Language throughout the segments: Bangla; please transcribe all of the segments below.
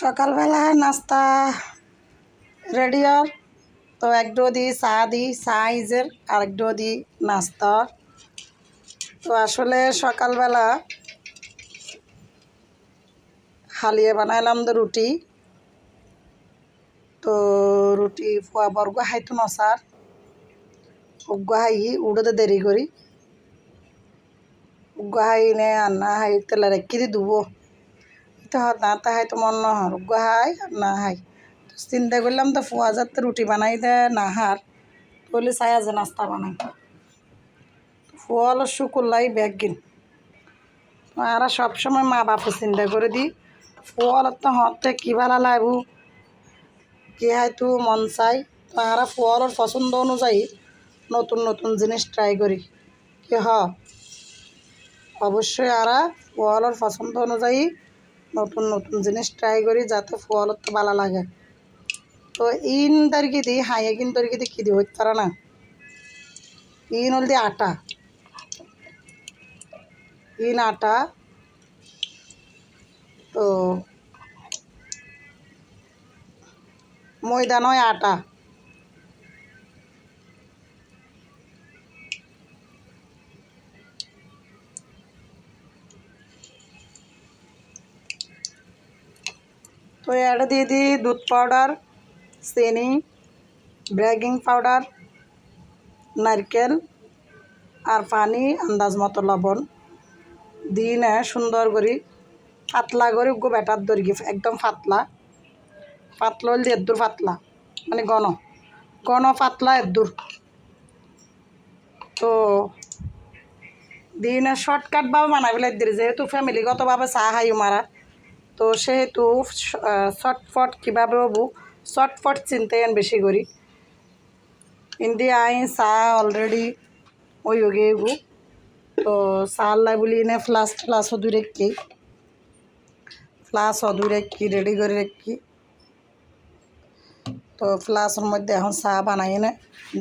সকালবেলা নাস্তা রেডি আর। তো একডো দিই চা দিই চা ইজের আর একডো দিই নাস্তা। তো আসলে সকালবেলা হালিয়ে বানাইলাম তো রুটি। তো রুটি ফুয়া বর্গ হাইতো নসার উগ্গ উড়োতে দেরি করি। উগ্গ নে আন্না হাই তেলে রেখে দি দুবো। হত না তাহাই তো মন নহর উগ্গ হাই না হাই চিন্তা করলাম তো ফুয়া যাতে রুটি বানাই দে না হার বলে চাই আজ নাস্তা বানাই ফুয়া হলো শুকুরলাই ব্যাগ গিন আর সবসময় মা বাপে চিন্তা করে দিই ফুয়াল তো হতে কি ভালো লাগবো কি হয়তো মন চাই তো আর ফুয়ালোর পছন্দ অনুযায়ী নতুন নতুন জিনিস ট্রাই করি কি হ? অবশ্যই আর ফুয়ালোর পছন্দ অনুযায়ী নতুন নতুন জিনিস ট্রাই করি যাতে ফুয়ালোর তো ভালো লাগে। তো ইন তারিখে দিই হাইয়ে কিন তারিখে দিই দিই হইতে না। ইন হল দিয়ে আটা। ইন আটা। তো ময়দা নয়, আটা। তো এটা দিয়ে দিই দুধ পাউডার চিনি বেকিং পাউডার নারকেল আর পানি, আন্দাজ মতো লবণ। দিয়ে নে সুন্দর করে পাতলা করে গো ব্যাটার দরি একদম পাতলা। পাতলা হল এদ্দুর পাতলা মানে ঘন। ঘন পাতলা এদ্দুর। তো দিনে শর্টকাটভাবে বানাই পেলাই দিই যেহেতু ফ্যামিলিগতভাবে চাহ খাই মারা তো সেহেতু চটফট কীভাবে হব? চটফট চিন্তাই বেশি করি। কিন্তু আই চাহ অলরেডি ওই হোগে গো তো চাহ লাই বলি এনে ফ্লাস ফ্লাস সদু রেখি ফ্লাস সদু রেখি রেডি করে রেখি। তো ফ্লাসের মধ্যে এখন চাহ বানাই এনে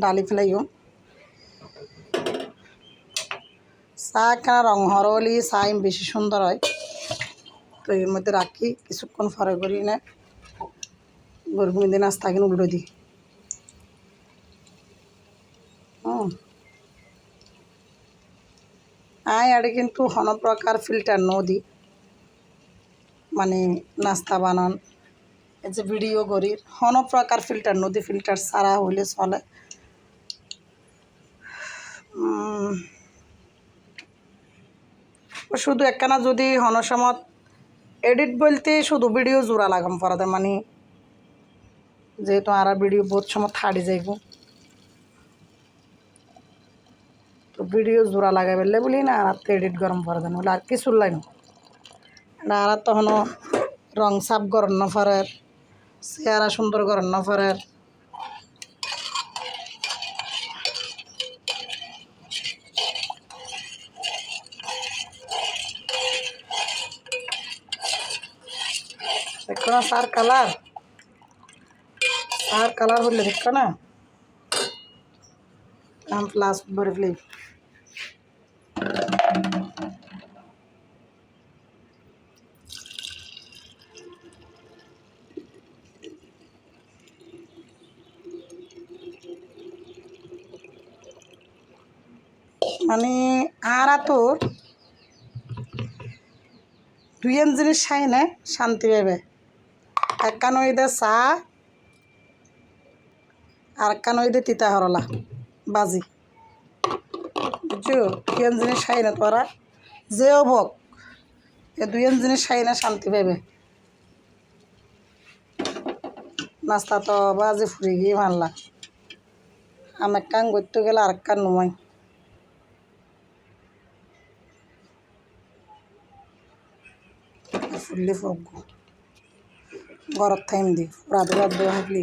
ডালি ফেলাইও। চাহ কেন রং হরলি চাহ বেশি সুন্দর হয়। তো এর মধ্যে রাখি, কিছুক্ষণ পরে করি না গরম দিন নাস্তা কিনে উল্টো দিই। আয় আড়ে কিন্তু হন প্রকার ফিল্টার নদী মানে নাস্তা বানান, এই যে ভিডিও করি হন প্রকার ফিল্টার নদী ফিল্টার ছাড়া হইলে চলে। শুধু একখানা যদি হনসমত এডিট বলতে শুধু ভিডিও জোড়া লাগাম পরাতে মানে যেহেতু আর ভিডিও বহুত সময় থাড়ি যাইব। তো ভিডিও জোড়া লাগাই পেলে বলি, না, আর এডিট গরম পরে দেন বলে আর কিছু লাইন না। আর তখনও রং সাপ গরম না ফরের চেহারা সুন্দর গরম না ফরের দেখো না, সার কালার। সার কালার হলে দেখো না। আম প্লাস ভরে মানে আর তোর দুই জিনিস খাই না, শান্তি পাবে একখান ওইদে চা আর একখান তিতা হরলা, বাজি। বুঝছ? দুইন জিনিস খাই না তোরা। যেও ভোগ এ দুইন জিনিস খাই না শান্তি পাবে নাস্তা তো বাজি ফুরি গিয়ে মারলা। আমি একখান করতে গেলে আর একখান নুমাই। ফুললি ফগ্গু ঘরত থাইম দি রাধু রাধু হাঁকলি